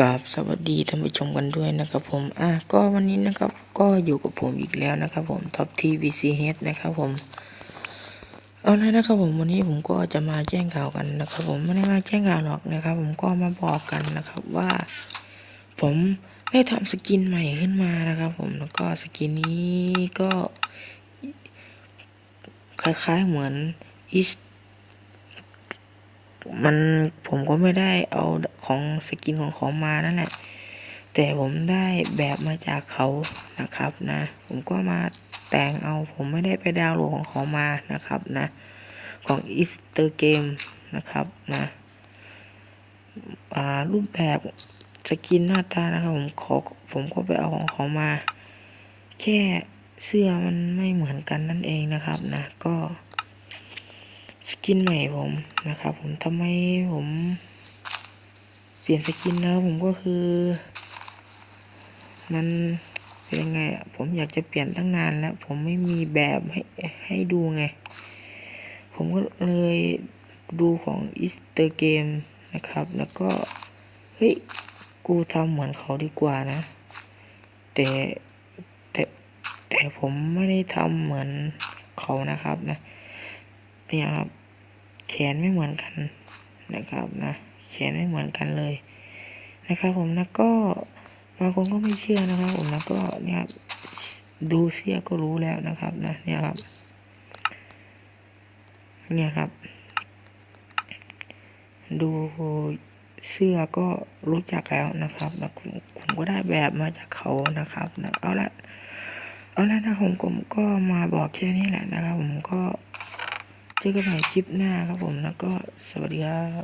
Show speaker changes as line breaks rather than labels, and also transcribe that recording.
กับสวัสดีท่านผู้ชมกันด้วยนะครับผม อะก็วันนี้นะครับ ก็อยู่กับผมอีกแล้วนะครับผมท็อปทีวีซีเฮดนะครับผม เอาละนะครับผมวันนี้ผมก็จะมาแจ้งข่าวกันนะครับ ผมไม่ได้มาแจ้งข่าวหรอกนะครับ ผมก็มาบอกกันนะครับว่า ผมได้ทำสกินใหม่ขึ้นมานะครับ ผมแล้วก็สกินนี้ก็ คล้ายๆเหมือนอิส มันผมก็ไม่ได้เอาของสกินของเขามานั่นแหละแต่ผมได้แบบมาจากเขานะครับนะ ผมก็มาแต่งเอาผมไม่ได้ไปดาวน์โหลดของเขามานะครับนะของอิสเตอร์เกมนะครับนะรูปแบบสกินหน้าตานะครับผมขอผมก็ไปเอาของเขามา แค่เสื้อมันไม่เหมือนกันนั่นเองนะครับนะก็ สกินใหม่ผมนะครับ ผมทำไมผมเปลี่ยนสกินแล้วผมก็คือ มันเป็นยังไงอะผมอยากจะเปลี่ยนตั้งนานแล้ว ผมไม่มีแบบให้ให้ดูไง ผมก็เลยดูของอิสเตอร์เกมนะครับ แล้วก็ เฮ้ย กูทำเหมือนเขาดีกว่านะ แต่แต่แต่ผมไม่ได้ทำเหมือนเขานะครับนะ เนี่ยครับ แขนไม่เหมือนกันนะครับนะแขนไม่เหมือนกันเลยนะครับ ผมนะก็บางคนก็ไม่เชื่อนะครับ ผมนะก็เนี่ยครับดูเสื้อก็รู้แล้วนะครับ นะเนี่ยครับ เนี่ยครับ ดูเสื้อก็รู้จักแล้วนะครับนะผมผมก็ได้แบบมาจากเขานะครับนะเอาละเอาละนะผมผมก็มาบอกแค่นี้แหละนะครับ ผมก็ เจอกันใหม่คลิปหน้าครับผมแล้วก็สวัสดีครับ